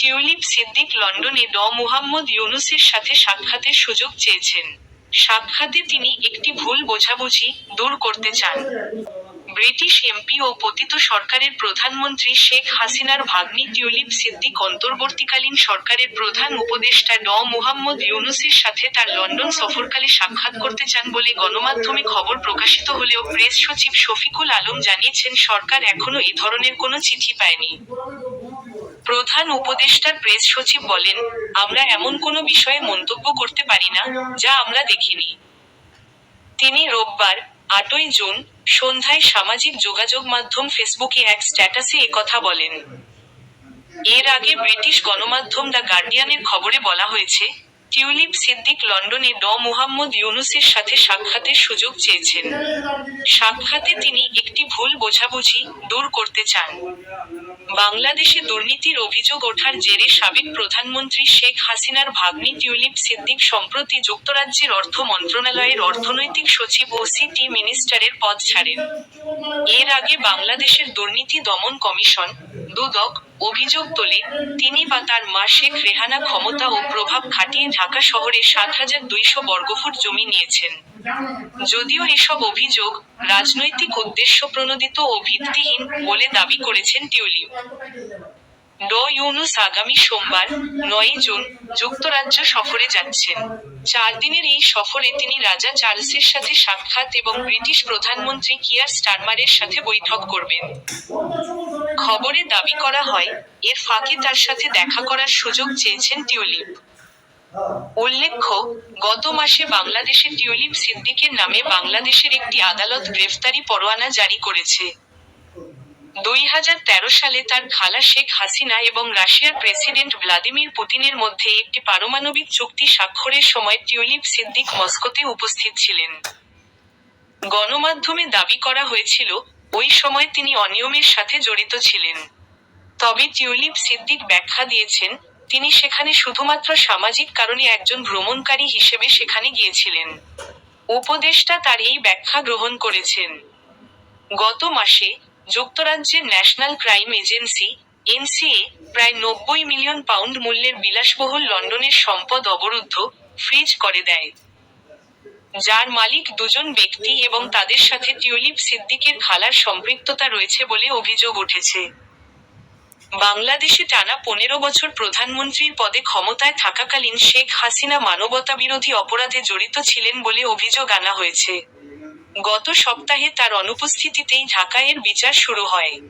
Tulip Siddique লন্ডনে ড. মুহাম্মদ ইউনুসের সাথে সাক্ষাতের সুযোগ চেয়েছেন। সাক্ষাতে তিনি একটি ভুল বোঝাবুঝি দূর করতে চান। ব্রিটিশ এমপি ও পতিত সরকারের প্রধানমন্ত্রী শেখ হাসিনার ভাগ্নি টিউলিপ সিদ্দিক অন্তর্বর্তীকালীন সরকারের প্রধান উপদেষ্টা ড. মুহাম্মদ ইউনুসের সাথে তার লন্ডন সফরকালে সাক্ষাৎ করতে চান বলে গণমাধ্যমে খবর প্রকাশিত হলেও প্রেস সচিব শফিকুল আলম জানিয়েছেন, সরকার এখনও এ ধরনের কোনো চিঠি পায়নি। প্রধান উপদেষ্টার প্রেস সচিব বলেন, আমরা এমন কোনো বিষয়ে মন্তব্য করতে পারি না, যা আমরা দেখিনি। তিনি রোববার আটই জুন সন্ধ্যায় সামাজিক যোগাযোগ মাধ্যম ফেসবুকে এক স্ট্যাটাসে একথা বলেন। এর আগে ব্রিটিশ গণমাধ্যম দ্য গার্ডিয়ানের খবরে বলা হয়েছে টিউলিপ সিদ্দিক লন্ডনে ড. মুহাম্মদ ইউনুসের সাথে সাক্ষাতের সুযোগ চেয়েছেন। সাক্ষাতে তিনি একটি ভুল বোঝাবুঝি দূর করতে চান। বাংলাদেশে দুর্নীতির অভিযোগ ওঠার জেরে সাবেক প্রধানমন্ত্রী শেখ হাসিনার ভাগ্নি টিউলিপ সিদ্দিক সম্প্রতি যুক্তরাজ্যের অর্থ মন্ত্রণালয়ের অর্থনৈতিক সচিব ও সিটি মিনিস্টারের পদ ছাড়েন। এর আগে বাংলাদেশের দুর্নীতি দমন কমিশন, দুদক অভিযোগ তোলে, তিনি বা তার মা শেখ রেহানা ক্ষমতা ও প্রভাব খাটিয়ে ঢাকা শহরে সাত হাজার দুইশো বর্গফুট জমি নিয়েছেন। যদিও এসব অভিযোগ রাজনৈতিক উদ্দেশ্য প্রণোদিত ও ভিত্তিহীন বলে দাবি করেছেন টিউলিপ। ড ইউনুস আগামী সোমবার নয় জুন যুক্তরাজ্য সফরে যাচ্ছেন। চার দিনের এই সফরে তিনি রাজা চার্লসের সাথে সাক্ষাৎ এবং ব্রিটিশ প্রধানমন্ত্রী কিয়ার স্টারমারের সাথে বৈঠক করবেন। খবরে দাবি করা হয় এর ফাঁকে তার সাথে দেখা করার সুযোগ চেয়েছেন টিউলিপ। উল্লেখ্য, গত মাসে বাংলাদেশে টিউলিপ সিদ্দিকের নামে বাংলাদেশের একটি আদালত গ্রেফতারি পরোয়ানা জারি করেছে। দুই হাজার তেরো সালে তার খালা শেখ হাসিনা এবং রাশিয়ার প্রেসিডেন্ট ভ্লাদিমির পুতিনের মধ্যে একটি পারমাণবিক চুক্তি স্বাক্ষরের সময় টিউলিপ সিদ্দিক মস্কোতে উপস্থিত ছিলেন। গণমাধ্যমে দাবি করা হয়েছিল ওই সময় তিনি অনিয়মের সাথে জড়িত ছিলেন। তবে টিউলিপ সিদ্দিক ব্যাখ্যা দিয়েছেন, তিনি সেখানে শুধুমাত্র সামাজিক কারণে একজন ভ্রমণকারী হিসেবে সেখানে গিয়েছিলেন। উপদেষ্টা তার এই ব্যাখ্যা গ্রহণ করেছেন। গত মাসে যুক্তরাজ্যের ন্যাশনাল ক্রাইম এজেন্সি, এনসিএ, প্রায় নব্বই মিলিয়ন পাউন্ড মূল্যের বিলাসবহুল লন্ডনের সম্পদ অবরুদ্ধ ফ্রিজ করে দেয়। যার মালিক দুজন ব্যক্তি এবং তাদের সাথে টিউলিপ সিদ্দিকের খালার সম্পৃক্ততা রয়েছে বলে অভিযোগ উঠেছে। বাংলাদেশে টানা পনেরো বছর প্রধানমন্ত্রীর পদে ক্ষমতায় থাকাকালীন শেখ হাসিনা মানবতাবিরোধী অপরাধে জড়িত ছিলেন বলে অভিযোগ আনা হয়েছে। গত সপ্তাহে তার অনুপস্থিতিতেই ঢাকায়ের বিচার শুরু হয়।